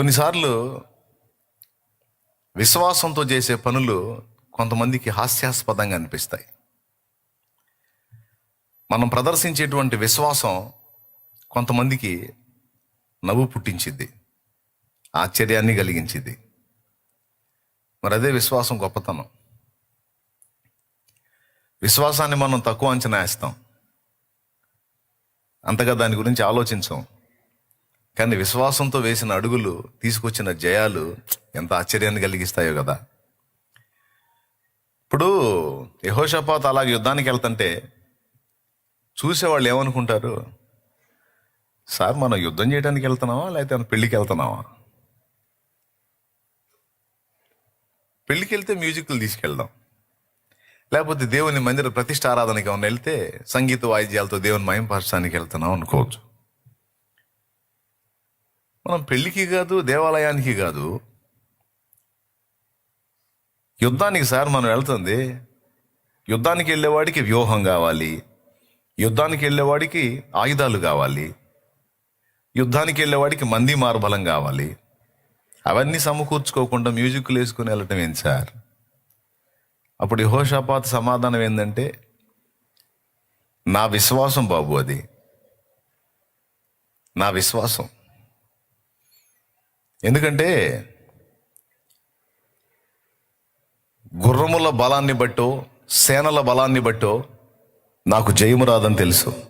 కొన్నిసార్లు విశ్వాసంతో చేసే పనులు కొంతమందికి హాస్యాస్పదంగా అనిపిస్తాయి. మనం ప్రదర్శించేటువంటి విశ్వాసం కొంతమందికి నవ్వు పుట్టించింది ఆశ్చర్యాన్ని కలిగించింది మరి అదే విశ్వాసం గొప్పతనం. విశ్వాసాన్ని మనం తక్కువ అంచనా వేస్తాం. అంతగా దాని గురించి ఆలోచించాం. కానీ విశ్వాసంతో వేసిన అడుగులు తీసుకొచ్చిన జయాలు ఎంత ఆశ్చర్యాన్ని కలిగిస్తాయో కదా. ఇప్పుడు యహోషపాత్ అలాగే యుద్ధానికి వెళ్తుంటే చూసేవాళ్ళు ఏమనుకుంటారు? సార్ మనం యుద్ధం చేయడానికి వెళ్తున్నావా లేకపోతే మనం పెళ్ళికి వెళ్తున్నావా పెళ్ళికి వెళ్తే మ్యూజిక్లు తీసుకెళ్దాం. లేకపోతే దేవుని మందిర ప్రతిష్ట ఆరాధనకి ఏమైనా వెళ్తే సంగీత వాయిద్యాలతో దేవుని మయం పరచడానికి వెళ్తున్నాం అనుకోవచ్చు. మనం పెళ్ళికి కాదు దేవాలయానికి కాదు. యుద్ధానికి సార్ మనం వెళ్తుంది. యుద్ధానికి వెళ్ళేవాడికి వ్యూహం కావాలి. యుద్ధానికి వెళ్ళేవాడికి ఆయుధాలు కావాలి. యుద్ధానికి వెళ్ళేవాడికి మంది మార్బలం కావాలి. అవన్నీ సమకూర్చుకోకుండా మ్యూజిక్లు వేసుకుని వెళ్ళటం ఏంటి సార్? అప్పుడు యహోషాపాత సమాధానం ఏంటంటే నా విశ్వాసం బాబు అది. నా విశ్వాసం. ఎందుకంటే గుర్రముల బలాన్ని బట్టో సేనల బలాన్ని బట్టో నాకు జయము రాదని తెలుసు.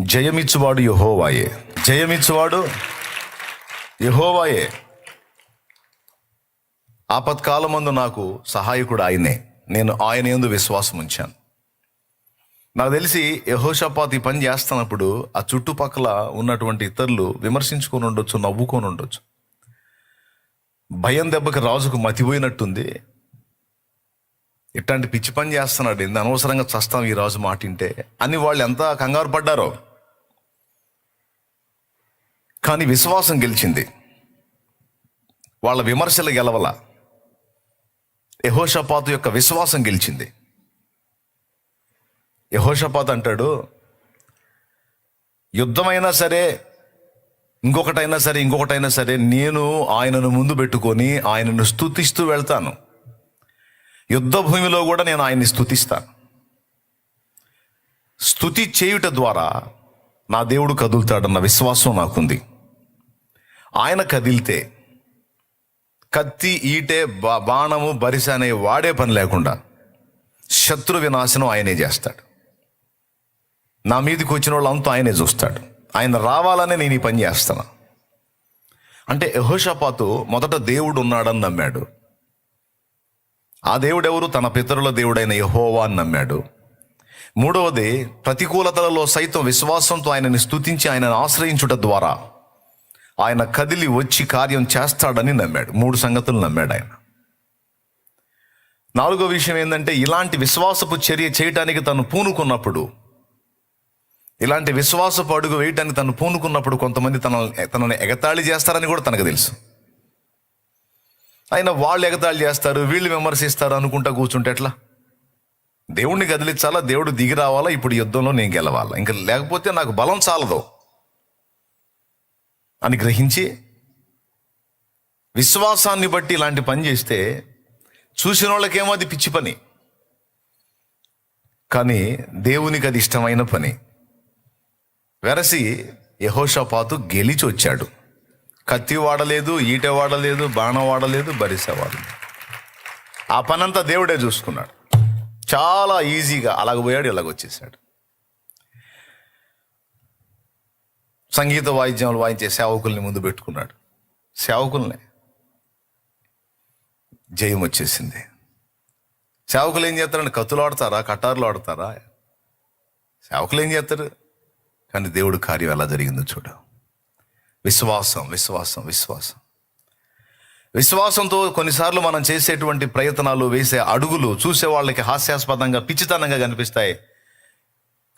జయమిచ్చువాడు యహోవాయే. జయమిచ్చువాడు యహోవాయే. ఆపత్కాలమందు నాకు సహాయకుడు ఆయనే. నేను ఆయన ఎందు విశ్వాసం ఉంచాను నాకు తెలిసి యహోషపాత్ ఈ పని చేస్తున్నప్పుడు ఆ చుట్టుపక్కల ఉన్నటువంటి ఇతరులు విమర్శించుకొని ఉండొచ్చు నవ్వుకొని ఉండొచ్చు. భయం దెబ్బకి రాజుకు మతిపోయినట్టుంది. ఇట్లాంటి పిచ్చి పని చేస్తున్నాడు ఇంత అనవసరంగా చస్తాం ఈ రాజు మాటింటే అని వాళ్ళు ఎంత కంగారు పడ్డారో. కానీ విశ్వాసం గెలిచింది. వాళ్ళ విమర్శలు గెలవల. యహోషపాతు యొక్క విశ్వాసం గెలిచింది. యహోషపాత్ అంటాడు యుద్ధమైనా సరే ఇంకొకటైనా సరే ఇంకొకటైనా సరే నేను ఆయనను ముందు పెట్టుకొని ఆయనను స్తుతిస్తూ వెళ్తాను. యుద్ధ భూమిలో కూడా నేను ఆయన్ని స్తుతిస్తాను. స్థుతి చేయుట ద్వారా నా దేవుడు కదులుతాడన్న విశ్వాసం నాకుంది. ఆయన కదిలితే కత్తి ఈటే బా- బాణము బరిస అనే వాడే పని లేకుండా శత్రు వినాశనం ఆయనే చేస్తాడు. నా మీదకి వచ్చిన వాళ్ళంతా ఆయనే చూస్తాడు. ఆయన రావాలనే నేను ఈ పని చేస్తాను అంటే యహోషపాతు మొదట దేవుడు ఉన్నాడని నమ్మాడు. ఆ దేవుడెవరు? తన పితరుల దేవుడైన యహోవా అని నమ్మాడు. మూడవది ప్రతికూలతలలో సైతం విశ్వాసంతో ఆయనని స్తుతించి ఆయనను ఆశ్రయించుట ద్వారా ఆయన కదిలి వచ్చి కార్యం చేస్తాడని నమ్మాడు. మూడు సంగతులు నమ్మాడు ఆయన. నాలుగో విషయం ఏంటంటే ఇలాంటి విశ్వాసపు చర్య చేయటానికి తను పూనుకున్నప్పుడు ఇలాంటి విశ్వాసపు అడుగు వేయటానికి తను పూనుకున్నప్పుడు కొంతమంది తన తనని ఎగతాళి చేస్తారని కూడా తనకు తెలుసు. అయినా వాళ్ళు ఎగతాళి చేస్తారు వీళ్ళు విమర్శిస్తారు అనుకుంటా కూర్చుంటే ఎట్లా? దేవుణ్ణి కదిలించాలా? దేవుడు దిగి రావాలా? ఇప్పుడు యుద్ధంలో నేను గెలవాలా? ఇంకా లేకపోతే నాకు బలం చాలదు. అని గ్రహించి విశ్వాసాన్ని బట్టి ఇలాంటి పని చేస్తే చూసిన వాళ్ళకేమో అది పిచ్చి పని. కానీ దేవునికి అది ఇష్టమైన పని. వెరసి యహోషపాతు గెలిచి వచ్చాడు. కత్తి వాడలేదు ఈట వాడలేదు బాణం వాడలేదు బరిస వాడలేదు. ఆ పనంతా దేవుడే చూసుకున్నాడు. చాలా ఈజీగా అలాగ పోయాడు ఇలాగ వచ్చేసాడు సంగీత వాయిద్యాలు వాయించే సేవకుల్ని ముందు పెట్టుకున్నాడు. సేవకుల్ని జయం వచ్చేసింది. సేవకులు ఏం చేస్తారండి? కత్తులు ఆడతారా? కట్టారులు ఆడతారా? సేవకులు ఏం చేస్తారు? కానీ దేవుడు కార్యం ఎలా జరిగిందో చూడు. విశ్వాసం విశ్వాసం విశ్వాసం. విశ్వాసంతో కొన్నిసార్లు మనం చేసేటువంటి ప్రయత్నాలు వేసే అడుగులు చూసే వాళ్ళకి హాస్యాస్పదంగా పిచ్చితనంగా కనిపిస్తాయి.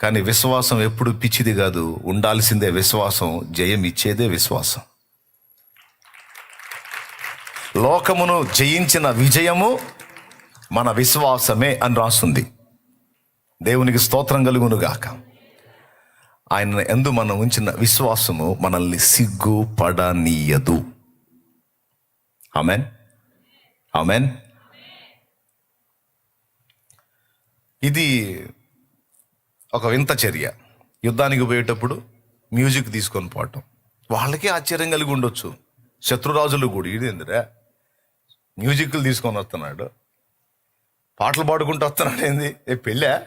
కానీ విశ్వాసం ఎప్పుడు పిచ్చిది కాదు. ఉండాల్సిందే విశ్వాసం జయం ఇచ్చేదే విశ్వాసం. లోకమును జయించిన విజయము మన విశ్వాసమే అని రాస్తుంది. దేవునికి స్తోత్రం కలుగును గాక ఆయన ఎందు మనం ఉంచిన విశ్వాసము మనల్ని సిగ్గు పడనీయదు. ఆమెన్? ఆమెన్? ఇది ఒక వింత చర్య. యుద్ధానికి పోయేటప్పుడు మ్యూజిక్ తీసుకొని పోవటం. వాళ్ళకే ఆశ్చర్యం కలిగి ఉండొచ్చు. శత్రురాజులు కూడా ఇదేందిరా మ్యూజిక్లు తీసుకొని వస్తున్నాడు. పాటలు పాడుకుంటూ వస్తున్నాడు ఏంది? ఏ పెళ్ళా?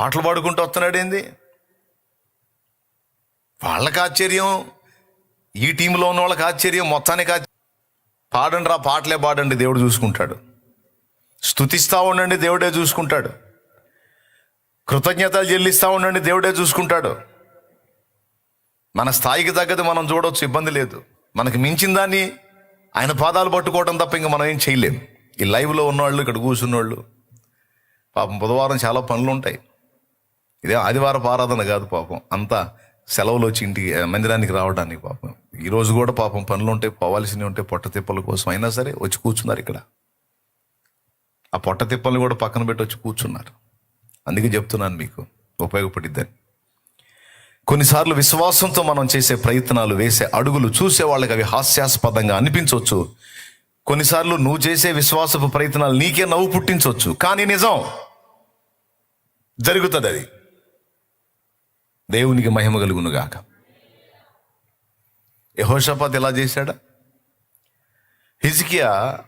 పాటలు పాడుకుంటూ వస్తున్నాడు ఏంది? వాళ్ళకి ఆశ్చర్యం ఈ టీంలో ఉన్న వాళ్ళకి ఆశ్చర్యం మొత్తానికి ఆశ్చర్యం. పాడండి రా పాటలే పాడండి దేవుడు చూసుకుంటాడు. స్థుతిస్తూ ఉండండి దేవుడే చూసుకుంటాడు. కృతజ్ఞతలు చెల్లిస్తా ఉండండి దేవుడే చూసుకుంటాడు. మన స్థాయికి తగ్గది మనం చూడవచ్చు ఇబ్బంది లేదు. మనకి మించిన దాన్ని ఆయన పాదాలు పట్టుకోవడం తప్ప ఇంకా మనం ఏం చేయలేం. ఈ లైవ్లో ఉన్నవాళ్ళు ఇక్కడ కూర్చున్నోళ్ళు పాపం బుధవారం చాలా పనులు ఉంటాయి ఇదే ఆదివారపు ఆరాధన కాదు పాపం. అంతా సెలవులు వచ్చి ఇంటికి మందిరానికి రావడానికి పాపం. ఈరోజు కూడా పాపం పనులు ఉంటాయి పోవాల్సినవి ఉంటాయి పొట్ట తిప్పల కోసం అయినా సరే వచ్చి కూర్చున్నారు ఇక్కడ. ఆ పొట్ట తిప్పల్ని కూడా పక్కన పెట్టి వచ్చి కూర్చున్నారు. అందుకే చెప్తున్నాను మీకు ఉపయోగపడిద్దని. కొన్నిసార్లు విశ్వాసంతో మనం చేసే ప్రయత్నాలు వేసే అడుగులు చూసే వాళ్ళకి అవి హాస్యాస్పదంగా అనిపించవచ్చు. కొన్నిసార్లు నువ్వు చేసే విశ్వాసపు ప్రయత్నాలు నీకే నవ్వు పుట్టించవచ్చు. కానీ నిజం జరుగుతుంది అది దేవునికి మహిమ కలుగునుగాక. యహోషపాత్ ఎలా చేశాడా? హిజికియా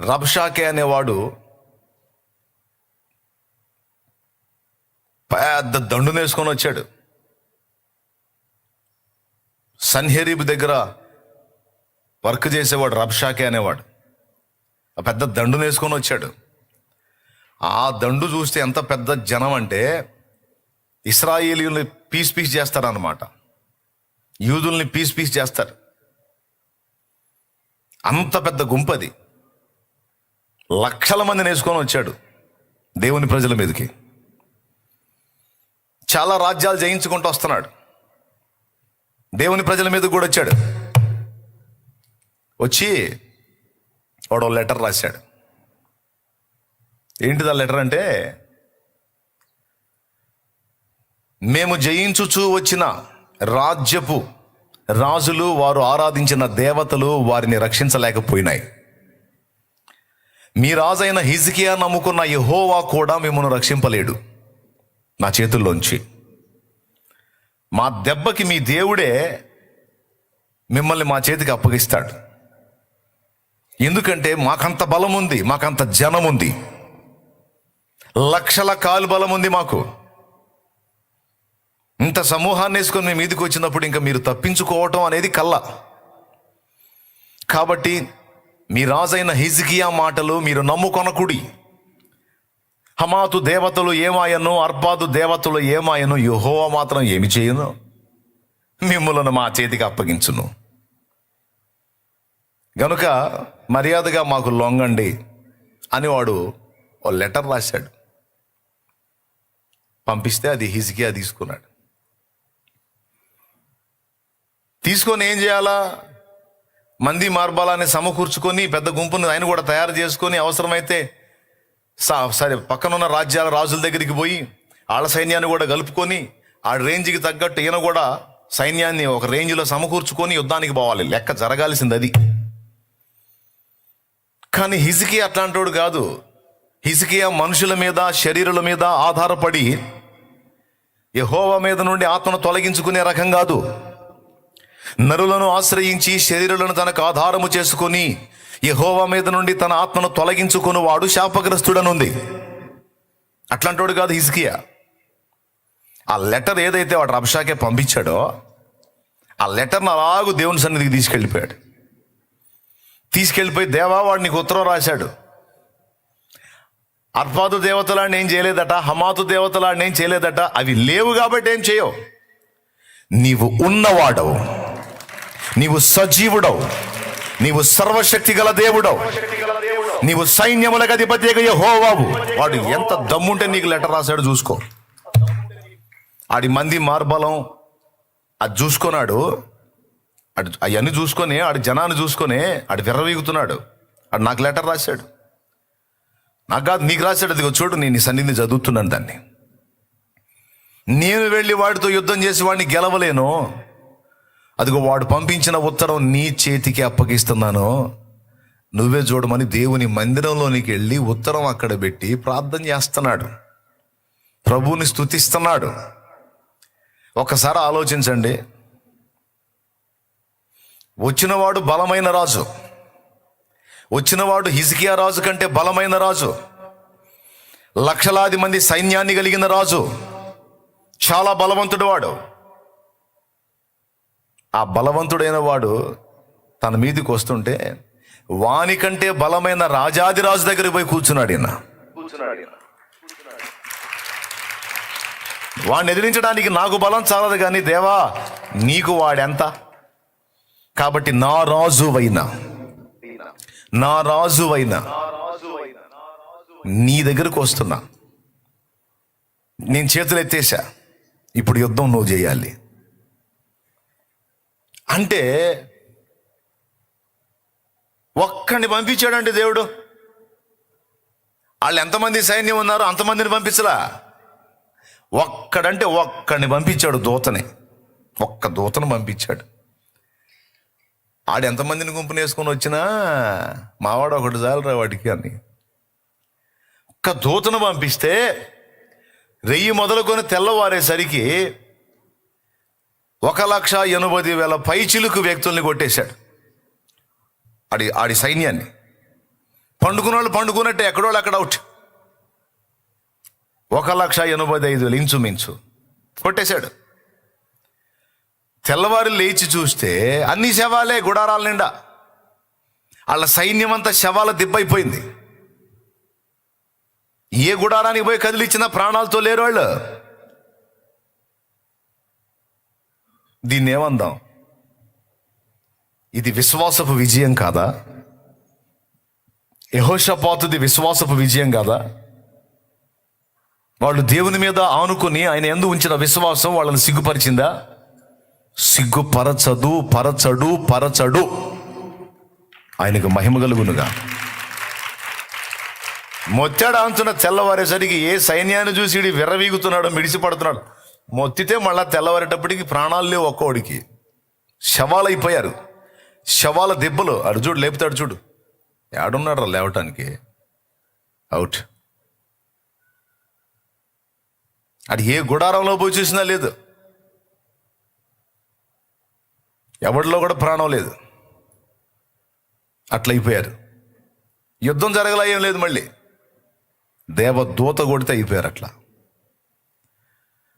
రబ్షాకే అనేవాడు పెద్ద దండు వేసుకొని వచ్చాడు. సన్హెరీబ్ దగ్గర వర్క్ చేసేవాడు రబ్షాకే అనేవాడు. పెద్ద దండు వేసుకొని వచ్చాడు. ఆ దండు చూస్తే ఎంత పెద్ద జనం అంటే ఇస్రాయేలీల్ని పీస్ పీస్ చేస్తారన్నమాట. యూదుల్ని పీస్ పీస్ చేస్తారు. అంత పెద్ద గుంపది. లక్షల మంది నేర్చుకొని వచ్చాడు దేవుని ప్రజల మీదకి. చాలా రాజ్యాలు జయించుకుంటూ వస్తున్నాడు. దేవుని ప్రజల మీద కూడా వచ్చాడు. వచ్చి వాడు లెటర్ రాశాడు. ఏంటిది ఆ లెటర్ అంటే మేము జయించుచూ వచ్చిన రాజ్యపు రాజులు వారు ఆరాధించిన దేవతలు వారిని రక్షించలేకపోయినాయి. మీ రాజైన హిజికియా నమ్ముకున్న యహోవా కూడా మిమ్మల్ని రక్షింపలేడు నా చేతుల్లోంచి. మా దెబ్బకి మీ దేవుడే మిమ్మల్ని మా చేతికి అప్పగిస్తాడు. ఎందుకంటే మాకంత బలం ఉంది మాకంత జనం ఉంది లక్షల కాలు బలం ఉంది మాకు. ఇంత సమూహాన్ని వేసుకొని మీ మీదకి వచ్చినప్పుడు ఇంకా మీరు తప్పించుకోవటం అనేది కల్లా కాబట్టి మీ రాజైన హిజ్కియా మాటలు మీరు నమ్ముకొనకుడి. హమాతు దేవతలు ఏమాయను అర్పాదు దేవతలు ఏమాయను యహోవా మాత్రం ఏమి చేయను? మిమ్మలను మా చేతికి అప్పగించును. గనుక మర్యాదగా మాకు లొంగండి అని వాడు ఓ లెటర్ రాశాడు. పంపిస్తే అది హిజ్కియా తీసుకున్నాడు. తీసుకొని ఏం చేయాలా? మంది మార్బాలాన్ని సమకూర్చుకొని పెద్ద గుంపును ఆయన కూడా తయారు చేసుకొని అవసరమైతే సరే పక్కనున్న రాజ్యాల రాజుల దగ్గరికి పోయి వాళ్ళ సైన్యాన్ని కూడా కలుపుకొని ఆ రేంజ్కి తగ్గట్టు ఈయన కూడా సైన్యాన్ని ఒక రేంజ్లో సమకూర్చుకొని యుద్ధానికి పోవాలి. లెక్క జరగాల్సింది అది. కానీ హిజికి అట్లాంటోడు కాదు. హిజికియా మనుషుల మీద శరీరుల మీద ఆధారపడి యహోవా మీద నుండి ఆత్మను తొలగించుకునే రకం కాదు. నరులను ఆశ్రయించి శరీరులను తనకు ఆధారము చేసుకొని యహోవా మీద నుండి తన ఆత్మను తొలగించుకుని వాడు శాపగ్రస్తుడనుంది. అట్లాంటోడు కాదు హిజ్కియా. ఆ లెటర్ ఏదైతే వాడు రబ్షాకే పంపించాడో ఆ లెటర్ను అలాగూ దేవుని సన్నిధికి తీసుకెళ్ళిపోయాడు. తీసుకెళ్ళిపోయి దేవా వాడు నీకు ఉత్తరం రాశాడు. అర్పాదు దేవతలాడిని ఏం చేయలేదట హమాతు దేవతలాడిని ఏం చేయలేదట అవి లేవు కాబట్టి ఏం చేయవు. నీవు ఉన్నవాడవు. నీవు సజీవుడవు. నీవు సర్వశక్తి గల దేవుడవు. నీవు సైన్యములకు అధిపతి యెహోవావు. వాడు ఎంత దమ్ముంటే నీకు లెటర్ రాశాడు చూసుకో. ఆడి మంది మార్బలం అది చూసుకున్నాడు అటు అవన్నీ చూసుకొని ఆడి జనాన్ని చూసుకొని ఆడు విర్రవీగుతున్నాడు. ఆడు నాకు లెటర్ రాశాడు. నాకు కాదు నీకు రాశాడు. అదిగో చూడు నేను నీ సన్నిధిని చదువుతున్నాను దాన్ని. నేను వెళ్ళి వాడితో యుద్ధం చేసి వాడిని గెలవలేను. అదిగో వాడు పంపించిన ఉత్తరం నీ చేతికి అప్పగిస్తున్నాను. నువ్వే చూడమని దేవుని మందిరంలోనికి వెళ్ళి ఉత్తరం అక్కడ పెట్టి ప్రార్థన చేస్తున్నాడు. ప్రభువుని స్తుతిస్తున్నాడు. ఒకసారి ఆలోచించండి. వచ్చినవాడు బలమైన రాజు. వచ్చినవాడు హిజికియా రాజు కంటే బలమైన రాజు. లక్షలాది మంది సైన్యాన్ని కలిగిన రాజు. చాలా బలవంతుడు వాడు. ఆ బలవంతుడైన వాడు తన మీదకి వస్తుంటే వాని కంటే బలమైన రాజాది రాజు దగ్గరికి పోయి కూర్చున్నాడు ఈయన. వాడిని ఎదిరించడానికి నాకు బలం చాలదు కానీ దేవా నీకు వాడెంత? కాబట్టి నా రాజువైనా నా రాజువైనా నీ దగ్గరకు వస్తున్నా. నేను చేతులు ఎత్తేసా ఇప్పుడు యుద్ధం నువ్వు చేయాలి. అంటే ఒక్కడిని పంపించాడంటే దేవుడు? వాళ్ళు ఎంతమంది సైన్యం ఉన్నారో అంతమందిని పంపించలా? ఒక్కడంటే ఒక్కడిని పంపించాడు దూతని. ఒక్క దూతను పంపించాడు. ఆడు ఎంతమందిని గుంపుని వేసుకొని వచ్చినా మావాడు ఒకటి చాలరా వాడికి అని. ఒక్క దూతను పంపిస్తే రెయ్యి మొదలుకొని తెల్లవారేసరికి ఒక లక్ష ఎనభై వేల పైచిలుకు వ్యక్తుల్ని కొట్టేశాడు. ఆడి ఆడి సైన్యాన్ని. పండుకున్న వాళ్ళు పండుకున్నట్టే ఎక్కడోళ్ళు అక్కడ అవుట్. ఒక లక్ష ఎనభై ఐదు వేలు ఇంచుమించు కొట్టేశాడు. తెల్లవారు లేచి చూస్తే అన్ని శవాలే గుడారాల నిండా. వాళ్ళ సైన్యం అంతా శవాల దిబ్బైపోయింది. ఏ గుడారానికి పోయి కదిలిచ్చినా ప్రాణాలతో లేరు వాళ్ళు. దీన్ని ఏమందాం ఇది విశ్వాసపు విజయం కాదా? యహోషపాతుది విశ్వాసపు విజయం కాదా? వాళ్ళు దేవుని మీద ఆనుకుని ఆయన ఎందు ఉంచిన విశ్వాసం వాళ్ళని సిగ్గుపరిచిందా? సిగ్గుపరచదు పరచడు పరచడు. ఆయనకు మహిమ కలుగునుగా. మొత్తాడు అంచున తెల్లవారేసరికి ఏ సైన్యాన్ని చూసి ఈడు విర్రవీగుతున్నాడో మిడిసిపడుతున్నాడు. మొత్తితే మళ్ళా తెల్లవారేటప్పటికి ప్రాణాలు లేవు ఒక్కోడికి శవాలు అయిపోయారు. శవాల దెబ్బలు. అడు చూడు లేపుతాడు చూడు. ఏడున్నాడు లేవటానికి? అవుట్. అది ఏ గుడారంలో పోయి చూసినా లేదు. ఎవరిలో కూడా ప్రాణం లేదు. అట్లయిపోయారు. యుద్ధం జరగలా ఏం లేదు మళ్ళీ. దేవదూత కొడితే అయిపోయారు అట్లా.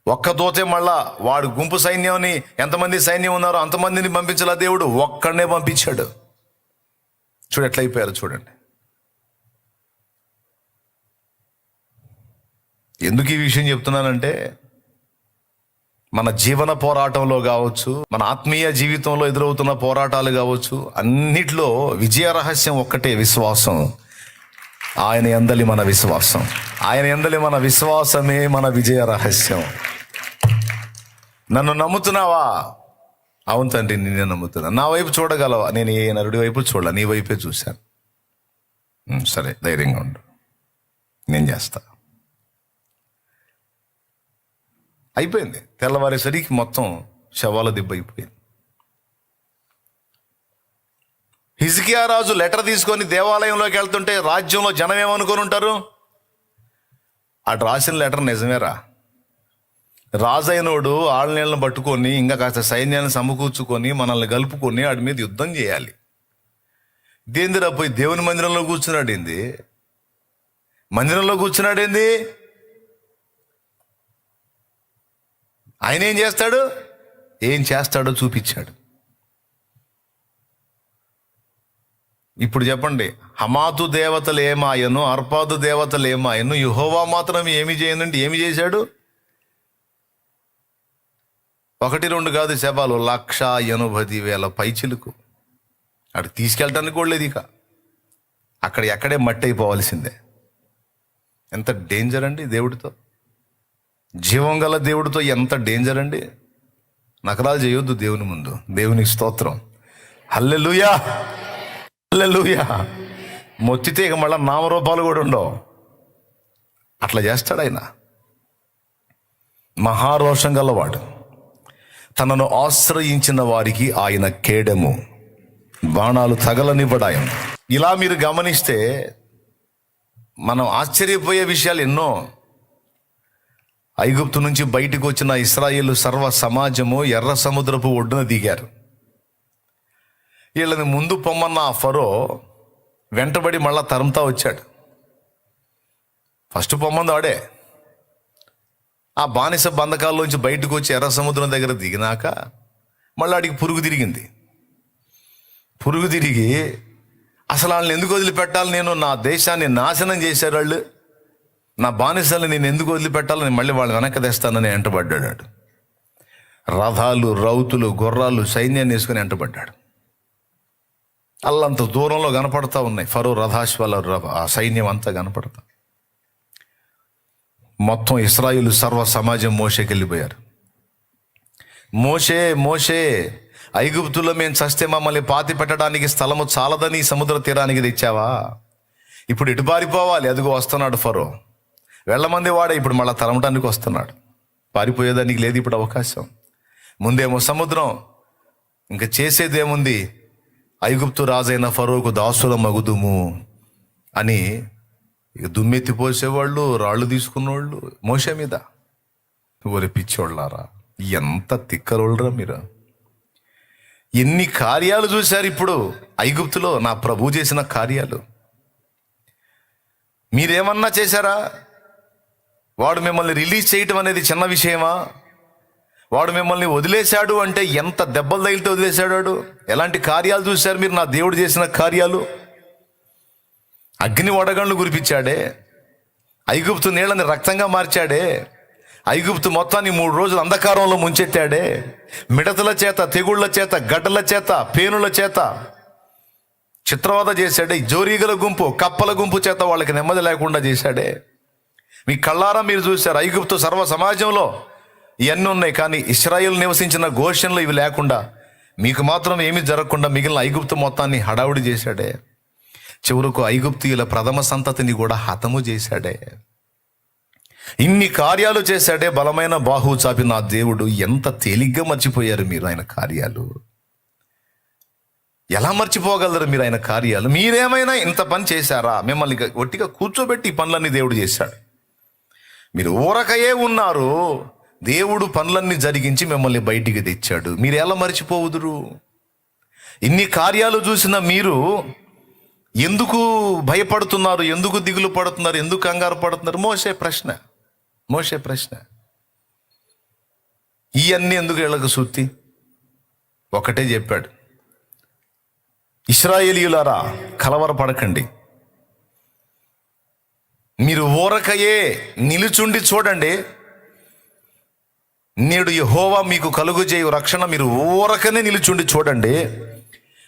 ఒక్క దోతే మళ్ళా వాడు గుంపు సైన్యాన్ని ఎంతమంది సైన్యం ఉన్నారో అంతమందిని పంపించాల దేవుడు? ఒక్కడనే పంపించాడు. చూడు ఎట్లయిపోయారు చూడండి. ఎందుకు ఈ విషయం చెప్తున్నానంటే మన జీవన పోరాటంలో కావచ్చు మన ఆత్మీయ జీవితంలో ఎదురవుతున్న పోరాటాలు కావచ్చు అన్నిట్లో విజయ రహస్యం ఒక్కటే విశ్వాసం. ఆయన ఎందలి మన విశ్వాసం. ఆయన ఎందలి మన విశ్వాసమే మన విజయ రహస్యం. నన్ను నమ్ముతున్నావా? అవును తండ్రి నేనే నమ్ముతున్నా. నా వైపు చూడగలవా? నేను ఏ నరుడి వైపు చూడాల? నీ వైపే చూశాను. సరే ధైర్యంగా ఉండు. నేను చేస్తా. అయిపోయింది. తెల్లవారేసరికి మొత్తం శవాల దిబ్బ అయిపోయింది. హిజ్కియా రాజు లెటర్ తీసుకొని దేవాలయంలోకి వెళ్తుంటే రాజ్యంలో జనం ఏమనుకొని ఉంటారు? అటు రాసిన లెటర్ నిజమేరా? రాజైనోడు ఆళ్ళనీళ్ళను పట్టుకొని ఇంకా కాస్త సైన్యాన్ని సమకూర్చుకొని మనల్ని కలుపుకొని వాడి మీద యుద్ధం చేయాలి. దేందిరా పోయి దేవుని మందిరంలో కూర్చున్నాడేంది మందిరంలో కూర్చున్నాడేంది ఆయన ఏం చేస్తాడు? ఏం చేస్తాడో చూపించాడు. ఇప్పుడు చెప్పండి హమాతు దేవతలు ఏమాయను అర్పాదు దేవతలు ఏమాయను యుహోవా మాత్రం ఏమి చేయనంటే ఏమి చేశాడు? ఒకటి రెండు కాదు శవాలు లక్ష ఎనభై వేల పైచిలుకు. అక్కడ తీసుకెళ్ళటానికి కూడా లేదు ఇక. అక్కడ ఎక్కడే మట్టి అయిపోవాల్సిందే. ఎంత డేంజర్ అండి దేవుడితో? జీవం గల దేవుడితో ఎంత డేంజర్ అండి? నకరాలు చేయొద్దు దేవుని ముందు. దేవునికి స్తోత్రం. హల్లెలూయా! హల్లెలూయా! మొత్తితే ఇక మళ్ళీ నామరూపాలు కూడా ఉండవు. అట్లా చేస్తాడు ఆయన. మహారోషం గలవాడు. తనను ఆశ్రయించిన వారికి ఆయన కేడము. బాణాలు తగలనివ్వడాయం ఇలా మీరు గమనిస్తే మనం ఆశ్చర్యపోయే విషయాలు ఎన్నో. ఐగుప్తు నుంచి బయటకు వచ్చిన ఇస్రాయేల్ సర్వ సమాజము ఎర్ర సముద్రపు ఒడ్డున దిగారు. వీళ్ళని ముందు పొమ్మన్న ఆ ఫరో వెంటబడి మళ్ళా తరుముతా వచ్చాడు. ఫస్ట్ పొమ్మంది ఆడే ఆ బానిస బంధకాల్లోంచి బయటకు వచ్చి ఎర్ర సముద్రం దగ్గర దిగినాక మళ్ళీ అడిగి పురుగు తిరిగింది. పురుగు తిరిగి అసలు వాళ్ళని ఎందుకు వదిలిపెట్టాలి? నేను నా దేశాన్ని నాశనం చేశారు వాళ్ళు. నా బానిసల్ని నేను ఎందుకు వదిలిపెట్టాలని మళ్ళీ వాళ్ళు వెనక్కి తెస్తానని ఎంటబడ్డాడు రథాలు రౌతులు గుర్రాలు సైన్యాన్ని వేసుకుని ఎంటబడ్డాడు అల్లంత దూరంలో కనపడతా ఉన్నాయి. ఫరో రథాశ్వాల ఆ సైన్యం అంతా కనపడతా. మొత్తం ఇస్రాయిల్ సర్వ సమాజం మోషేకి వెళ్ళిపోయారు. మోషే మోషే ఐగుప్తులో మేము చస్తే మమ్మల్ని పాతి పెట్టడానికి స్థలము చాలదని సముద్ర తీరానికి తెచ్చావా? ఇప్పుడు ఇటు పారిపోవాలి? అదిగో వస్తున్నాడు ఫరో. వెళ్ళమంది వాడే ఇప్పుడు మళ్ళీ తరమటానికి వస్తున్నాడు. పారిపోయేదానికి లేదు ఇప్పుడు అవకాశం. ముందేమో సముద్రం. ఇంకా చేసేదేముంది ఐగుప్తు రాజైన ఫరోకు దాసుల మగుదుము అని ఇక దుమ్మెత్తి పోసేవాళ్ళు రాళ్ళు తీసుకున్నవాళ్ళు మోసే మీద. ఒరి పిచ్చోళ్ళారా ఎంత తిక్కరోళ్ళరా మీరు. ఎన్ని కార్యాలు చూశారు ఇప్పుడు ఐగుప్తులో నా ప్రభు చేసిన కార్యాలు. మీరేమన్నా చేశారా? వాడు మిమ్మల్ని రిలీజ్ చేయటం అనేది చిన్న విషయమా? వాడు మిమ్మల్ని వదిలేశాడు అంటే ఎంత దెబ్బలు తగిలితే వదిలేశాడు ఎలాంటి కార్యాలు చూశారు మీరు? నా దేవుడు చేసిన కార్యాలు. అగ్ని వడగండ్లు కురిపించాడే. ఐగుప్తు నీళ్ళని రక్తంగా మార్చాడే. ఐగుప్తు మొత్తాన్ని మూడు రోజులు అంధకారంలో ముంచెత్తాడే. మిడతల చేత తెగుళ్ళ చేత గడ్డల చేత పేనుల చేత చిత్రవద చేశాడే. జోరీగల గుంపు కప్పల గుంపు చేత వాళ్ళకి నెమ్మది లేకుండా చేశాడే. మీ కళ్ళారా మీరు చూశారు? ఐగుప్తు సర్వ సమాజంలో ఇవన్నీ ఉన్నాయి? కానీ ఇస్రాయిల్ నివసించిన ఘోషణలు ఇవి లేకుండా మీకు మాత్రం ఏమీ జరగకుండా మిగిలిన ఐగుప్తు మొత్తాన్ని హడావుడి చేశాడే. చివరకు ఐగుప్తియుల ప్రథమ సంతతిని కూడా హతము చేశాడే. ఇన్ని కార్యాలు చేశాడే బలమైన బాహు చాపి నా దేవుడు ఎంత తేలిగ్గా మర్చిపోయారు మీరు ఆయన కార్యాలు? ఎలా మర్చిపోగలరు మీరు ఆయన కార్యాలు? మీరేమైనా ఇంత పని చేశారా? మిమ్మల్ని ఒట్టిగా కూర్చోబెట్టి ఈ పనులన్నీ దేవుడు చేశాడు. మీరు ఊరకయే ఉన్నారు. దేవుడు పనులన్నీ జరిగించి మిమ్మల్ని బయటికి తెచ్చాడు. మీరు ఎలా మర్చిపోవుదురు? ఇన్ని కార్యాలు చూసిన మీరు ఎందుకు భయపడుతున్నారు? ఎందుకు దిగులు పడుతున్నారు? ఎందుకు కంగారు పడుతున్నారు? మోసే ప్రశ్న. మోసే ప్రశ్న. ఇవన్నీ ఎందుకు వీళ్ళకు సుత్తి? ఒకటే చెప్పాడు. ఇస్రాయేలీయులారా కలవరపడకండి. మీరు ఊరకయే నిలుచుండి చూడండి. నేడు యహోవా మీకు కలుగు చేయు రక్షణ. మీరు ఊరకనే నిలుచుండి చూడండి.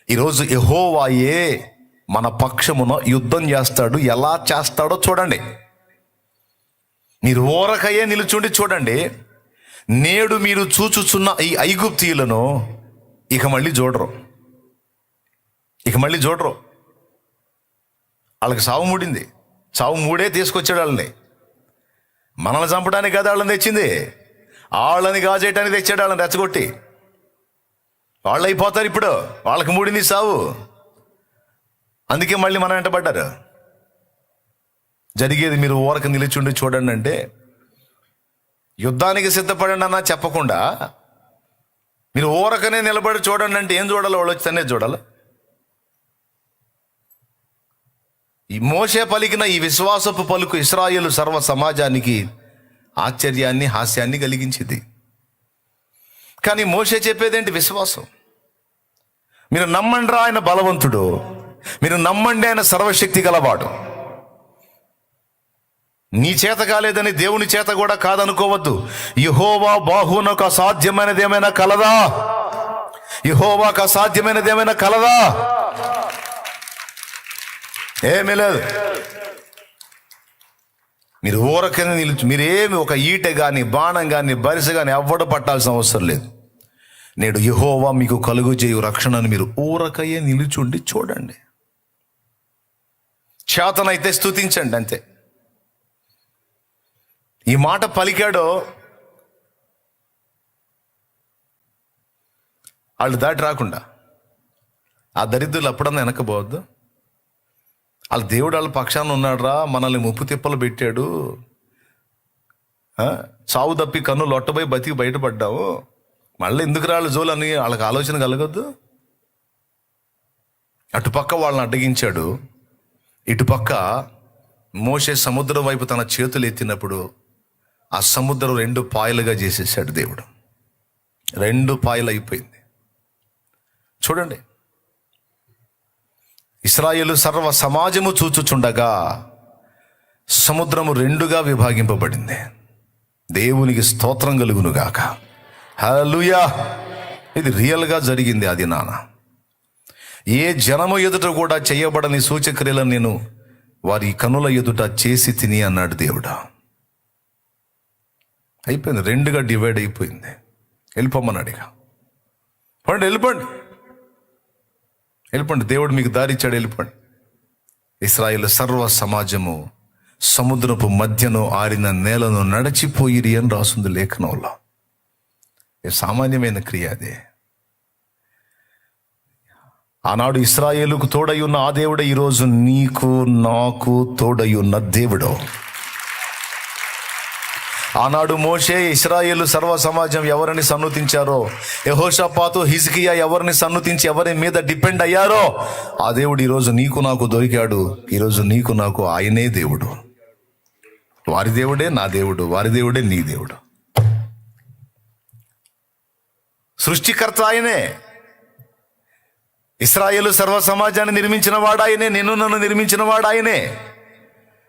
ఈరోజు యహోవాయే మన పక్షమున యుద్ధం చేస్తాడు ఎలా చేస్తాడో చూడండి. మీరు ఓరకయ్యే నిలుచుండి చూడండి. నేడు మీరు చూచుచున్న ఈ ఐగుప్తీయులను ఇక మళ్ళీ చూడరు. ఇక మళ్ళీ చూడరు. వాళ్ళకి సావు మూడింది. సావు మూడే తీసుకొచ్చాడు వాళ్ళని. మనల్ని చంపడానికి కదా వాళ్ళని తెచ్చింది. వాళ్ళని గాజేయటానికి తెచ్చాడు వాళ్ళని రెచ్చగొట్టి. వాళ్ళు అయిపోతారు ఇప్పుడు. వాళ్ళకి మూడింది సావు. అందుకే మళ్ళీ మనం వెంటబడ్డారు జరిగేది మీరు ఓరక నిలిచుండి చూడండి అంటే యుద్ధానికి సిద్ధపడండి అన్నా చెప్పకుండా మీరు ఓరకనే నిలబడి చూడండి అంటే ఏం చూడాలి? వాళ్ళు వచ్చి తనే చూడాలి? ఈ మోసే పలికిన ఈ విశ్వాసపు పలుకు ఇస్రాయేలు సర్వ సమాజానికి ఆశ్చర్యాన్ని హాస్యాన్ని కలిగించింది. కానీ మోసే చెప్పేదేంటి? విశ్వాసం. మీరు నమ్మండ్రా ఆయన బలవంతుడు? మీరు నమ్మండి ఆయన సర్వశక్తి గలవాడు. నీ చేత కాలేదని దేవుని చేత కూడా కాదనుకోవద్దు. యహోవా బాహునకు అసాధ్యమైనది ఏమైనా కలదా? యహోవాకు అసాధ్యమైనది ఏమైనా కలదా? ఏమీ లేదు. మీరు ఊరకనే నిలుచు మీరేమి ఒక ఈట కానీ బాణం కానీ బరిసె కానీ ఎవ్వడు పట్టాల్సిన అవసరం లేదు. నేడు యహోవా మీకు కలుగు చేయు రక్షణను మీరు ఊరకయ్యే నిలుచుండి చూడండి. చేతనైతే స్థుతించండి అంతే. ఈ మాట పలికాడో వాళ్ళు దాటి రాకుండా ఆ దరిద్రులు అప్పుడన్నా వెనకపోవద్దు వాళ్ళ దేవుడు వాళ్ళ పక్షాన ఉన్నాడురా మనల్ని ముప్పు తిప్పలు పెట్టాడు. చావు తప్పి కన్ను లొట్టబోయి బతికి బయటపడ్డావు. మళ్ళీ ఎందుకు రాళ్ళు జోలు అని వాళ్ళకి ఆలోచన కలగద్దు? అటుపక్క వాళ్ళని అడ్డగించాడు. ఇటుపక్క మోసే సముద్రం వైపు తన చేతులు ఎత్తినప్పుడు ఆ సముద్రం రెండు పాయలుగా చేసేసాడు దేవుడు. రెండు పాయలు అయిపోయింది. చూడండి. ఇస్రాయేలు సర్వ సమాజము చూచుచుండగా సముద్రము రెండుగా విభాగింపబడింది. దేవునికి స్తోత్రం కలుగును గాక ఇది రియల్గా జరిగింది అది నాన్న. ఏ జనము ఎదుట కూడా చేయబడని సూచక్రియలను నేను వారి కనుల ఎదుట చేసి తిని అన్నాడు దేవుడు. అయిపోయింది రెండుగా డివైడ్ అయిపోయింది. వెళ్ళిపోమన్నాడు ఇక పండి వెళ్ళిపోండి. వెళ్ళిపోండి దేవుడు మీకు దారి ఇచ్చాడు వెళ్ళిపోండి. ఇస్రాయిల్ సర్వ సమాజము సముద్రపు మధ్యను ఆరిన నేలను నడిచిపోయిరి అని రాసింది లేఖనంలో. సామాన్యమైన క్రియ అదే. ఆనాడు ఇస్రాయేలుకు తోడై ఉన్న ఆ దేవుడే ఈరోజు నీకు నాకు తోడై ఉన్న దేవుడు. ఆనాడు మోషే ఇస్రాయేలు సర్వ సమాజం ఎవరిని సన్నుతించారో యహోషపాతు హిజ్కియా ఎవరిని సన్నుతించి ఎవరి మీద డిపెండ్ అయ్యారో ఆ దేవుడు ఈరోజు నీకు నాకు దొరికాడు. ఈరోజు నీకు నాకు ఆయనే దేవుడు. వారి దేవుడే నా దేవుడు వారి దేవుడే నీ దేవుడు. సృష్టికర్త ఆయనే. ఇస్రాయేలు సర్వ సమాజాన్ని నిర్మించిన వాడు ఆయనే నిన్ను నన్ను నిర్మించిన వాడు ఆయనే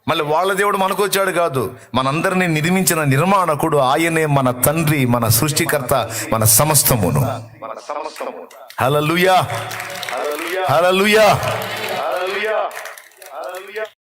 మళ్ళీ వాళ్ళ దేవుడు మనకు వచ్చాడు కాదు. మనందరినీ నిర్మించిన నిర్మాణకుడు ఆయనే మన తండ్రి మన సృష్టికర్త మన సమస్తమును. హలలుయా హలలుయా